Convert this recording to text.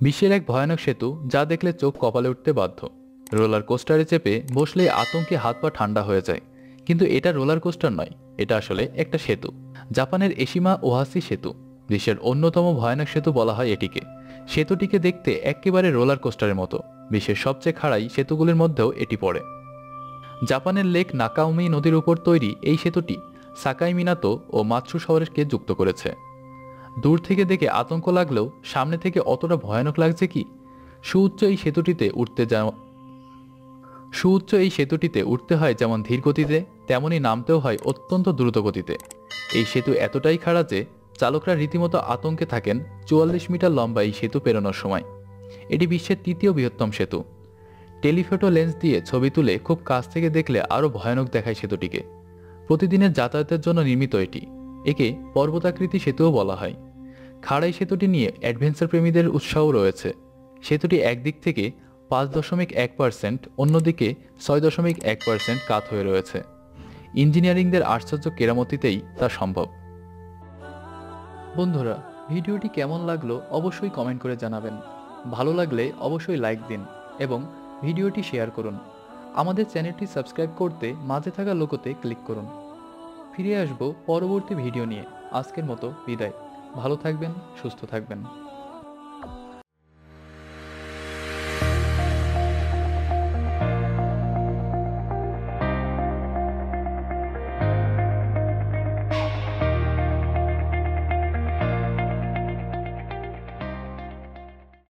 বিশ্বের এক ভয়ানক সেতু যা দেখলে চোখ কপালে উঠতে বাধ্য। রোলার কোস্টারে চেপে বসলে আতঙ্কে হাত পা ঠান্ডা হয়ে যায়। কিন্তু এটা রোলার কোস্টার নয়, এটা আসলে একটা সেতু। জাপানের এশিমা ওহাসি সেতু, বিশ্বের অন্যতম ভয়ানক সেতু বলা হয় এটিকে। সেতুটিকে দেখতে একেবারে রোলার কোস্টারের মতো। বিশ্বের সবচেয়ে খাড়াই সেতুগুলির মধ্যেও এটি পড়ে। জাপানের লেক নাকাউমি নদীর উপর তৈরি এই সেতুটি সাকাইমিনাতো ও মাতসু শহরকে যুক্ত করেছে। দূর থেকে দেখে আতঙ্ক লাগলেও সামনে থেকে অতটা ভয়ানক লাগছে কি? সুউচ্চ এই সেতুটিতে উঠতে যাওয়া সুউচ্চ এই সেতুটিতে উঠতে হয় যেমন ধীর গতিতে তেমনই নামতেও হয় অত্যন্ত দ্রুত গতিতে। এই সেতু এতটাই খাড়া যে চালকরা রীতিমতো আতঙ্কে থাকেন চুয়াল্লিশ মিটার লম্বা এই সেতু পেরোনোর সময়। এটি বিশ্বের তৃতীয় বৃহত্তম সেতু। টেলিফোটো লেন্স দিয়ে ছবি তুলে খুব কাছ থেকে দেখলে আরও ভয়ানক দেখায় সেতুটিকে। প্রতিদিনের যাতায়াতের জন্য নির্মিত এটি। একে পর্বতাকৃতি সেতুও বলা হয়। খাড়াই সেতুটি নিয়ে অ্যাডভেঞ্চার প্রেমীদের উৎসাহ রয়েছে। সেতুটি একদিক থেকে পাঁচ দশমিক এক পার্সেন্ট, অন্যদিকে ছয় দশমিক এক পার্সেন্ট কাত হয়ে রয়েছে। ইঞ্জিনিয়ারিংদের আশ্চর্য কেরামতিতেই তা সম্ভব। বন্ধুরা, ভিডিওটি কেমন লাগল অবশ্যই কমেন্ট করে জানাবেন। ভালো লাগলে অবশ্যই লাইক দিন এবং ভিডিওটি শেয়ার করুন। আমাদের চ্যানেলটি সাবস্ক্রাইব করতে মাঝে থাকা লোকোতে ক্লিক করুন। ফিরে আসব পরবর্তী ভিডিও নিয়ে। আজকের মতো বিদায়। ভালো থাকবেন সুস্থ থাকবেন।